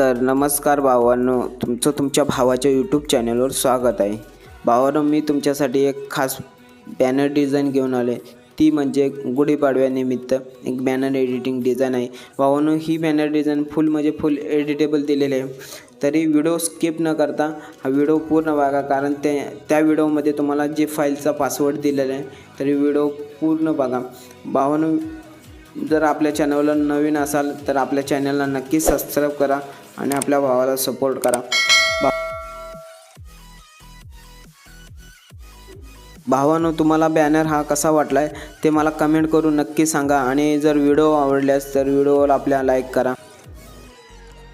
तर नमस्कार भावांनो तुमचं तुमच्या भावाच्या यूट्यूब चॅनलवर स्वागत आहे. भावानं मी तुमच्यासाठी एक खास बॅनर डिझाईन घेऊन आले ती म्हणजे गुढीपाडव्यानिमित्त एक बॅनर एडिटिंग डिझाईन आहे. भावानो ही बॅनर डिझाईन फुल म्हणजे फुल एडिटेबल दिलेले आहे. तरी व्हिडिओ स्किप न करता हा व्हिडिओ पूर्ण बघा कारण ते त्या व्हिडिओमध्ये तुम्हाला जे फाईलचा पासवर्ड दिलेला आहे तरी व्हिडिओ पूर्ण बघा. भावांनो जर आपल्या चॅनलला नवीन असाल तर आपल्या चॅनलला नक्की सबस्क्राईब करा आणि आपल्या भावाला सपोर्ट करा. भावानं भावानो तुम्हाला बॅनर हा कसा वाटला आहे ते मला कमेंट करून नक्की सांगा आणि जर व्हिडिओ आवडल्यास तर व्हिडिओला आपल्या लाईक करा.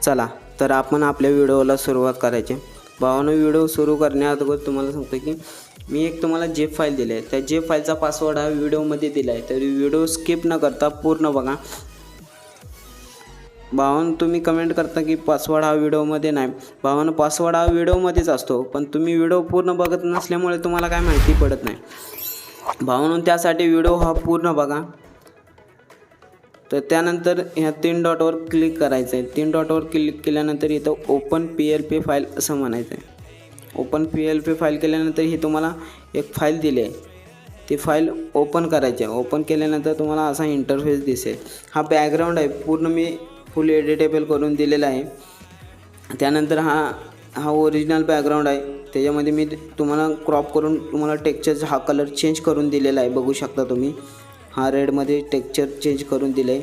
चला तर आपण आपल्या व्हिडिओला सुरुवात करायची. भावानं व्हिडिओ सुरू करण्याअगोदर तुम्हाला सांगतो की मी एक तुम्हाला जेप फाईल दिली आहे त्या जेप फाईलचा पासवर्ड हा व्हिडिओमध्ये दिला आहे तर व्हिडिओ स्किप न करता पूर्ण बघा. भावानं तुम्ही कमेंट करता की पासवर्ड हा व्हिडिओमध्ये नाही. भावानं पासवर्ड हा व्हिडिओमध्येच असतो पण तुम्ही व्हिडिओ पूर्ण बघत नसल्यामुळे तुम्हाला काय माहिती पडत नाही. भावानं त्यासाठी व्हिडिओ हा पूर्ण बघा. तर त्यानंतर ह्या तीन डॉटवर क्लिक करायचं आहे तीन डॉटवर क्लिक केल्यानंतर इथं open P L P file असं म्हणायचं आहे open P L P file केल्यानंतर ही तुम्हाला एक फाईल दिली आहे. ती फाईल ओपन करायची आहे. ओपन केल्यानंतर तुम्हाला असा इंटरफेस दिसेल. हा बॅकग्राऊंड आहे. पूर्ण मी फुल एडिटेबल करून दिलेला आहे. त्यानंतर हा हा ओरिजिनल बॅकग्राऊंड आहे. त्याच्यामध्ये मी तुम्हाला क्रॉप करून तुम्हाला टेक्चरचा हा कलर चेंज करून दिलेला आहे. बघू शकता तुम्ही. हा रेडमध्ये टेक्चर चेंज करून दिलं आहे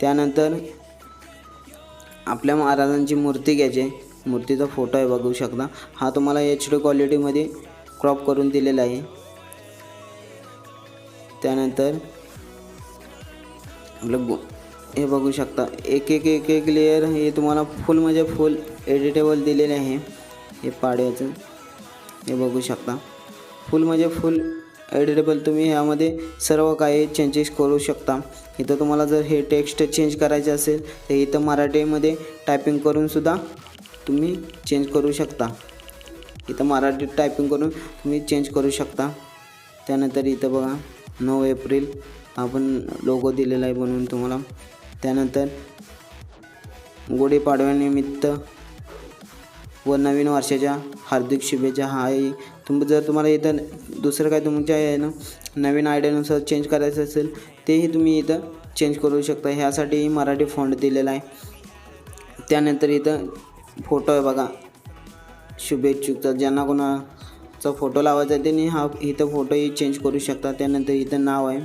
त्यानंतर आपल्या महाराजांची मूर्ती घ्यायची आहे. मूर्तीचा फोटो आहे बघू शकता. हा तुम्हाला एच डी क्वालिटीमध्ये क्रॉप करून दिलेला आहे. त्यानंतर आपलं गो हे बघू शकता. एक एक एक एक लेअर हे तुम्हाला फुल म्हणजे फुल एडिटेबल दिलेले आहे. हे पाड्याचं. हे बघू शकता. फुल म्हणजे फुल एडिटेबल तुम्ही ह्यामध्ये सर्व काही चेंजेस करू शकता. इथं तुम्हाला जर हे टेक्स्ट चेंज करायचे असेल तर इथं मराठीमध्ये टायपिंग करूनसुद्धा तुम्ही चेंज करू शकता. इथं मराठीत टायपिंग करून तुम्ही चेंज करू शकता. त्यानंतर इथं बघा नऊ एप्रिल आपण लोगो दिलेला आहे बनवून तुम्हाला. त्यानंतर गुढीपाडव्यानिमित्त व नवीन वर्षाच्या हार्दिक शुभेच्छा. आहे तुम जर तुम्हाला इथं दुसरं काय तुमच्या आहे ना नवीन आयडियानुसार चेंज करायचं असेल तेही तुम्ही इथं चेंज करू शकता. ह्यासाठी मराठी फॉन्ट दिलेला आहे. त्यानंतर इथं फोटो आहे बघा. शुभेच्छुकचा ज्यांना कोणाचा फोटो लावायचा आहे त्यांनी हा इथं फोटोही चेंज करू शकता. त्यानंतर इथं नाव आहे.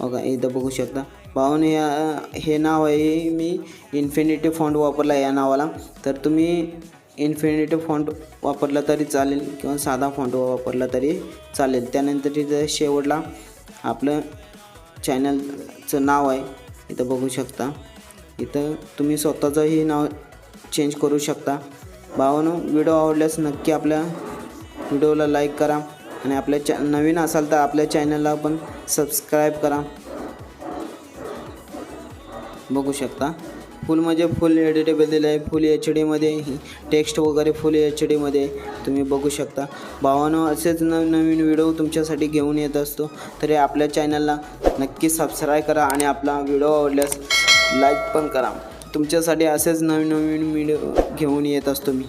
बघा इथं बघू शकता. पाहून या हे नाव आहे मी इन्फिनिटी फॉन्ट वापरला या नावाला. तर तुम्ही इन्फिनिटी फॉन्ट वापरला तरी चालेल किंवा साधा फॉन्ट वापरला तरी चालेल. त्यानंतर तिथं शेवटला आपलं चॅनलचं नाव आहे. इथं बघू शकता. इथं तुम्ही स्वतःचंही नाव चेंज करू शकता. भावानो व्हिडिओ आवडल्यास नक्की आपल्या व्हिडिओला लाईक करा आणि आपल्या चॅ नवीन असाल तर आपल्या चॅनलला पण सबस्क्राईब करा. बघू शकता. फुल म्हणजे फुल एडिटेबल दिलं आहे फुल एच डीमध्ये टेक्स्ट वगैरे फुल एच डीमध्ये तुम्ही बघू शकता. भावानं असेच नवीन नवीन व्हिडिओ तुमच्यासाठी घेऊन येत असतो. तरी आपल्या चॅनलला नक्की सबस्क्राईब करा आणि आपला व्हिडिओ आवडल्यास लाईक पण करा. तुमच्यासाठी असेच नवीन नवीन व्हिडिओ घेऊन येत असतो मी.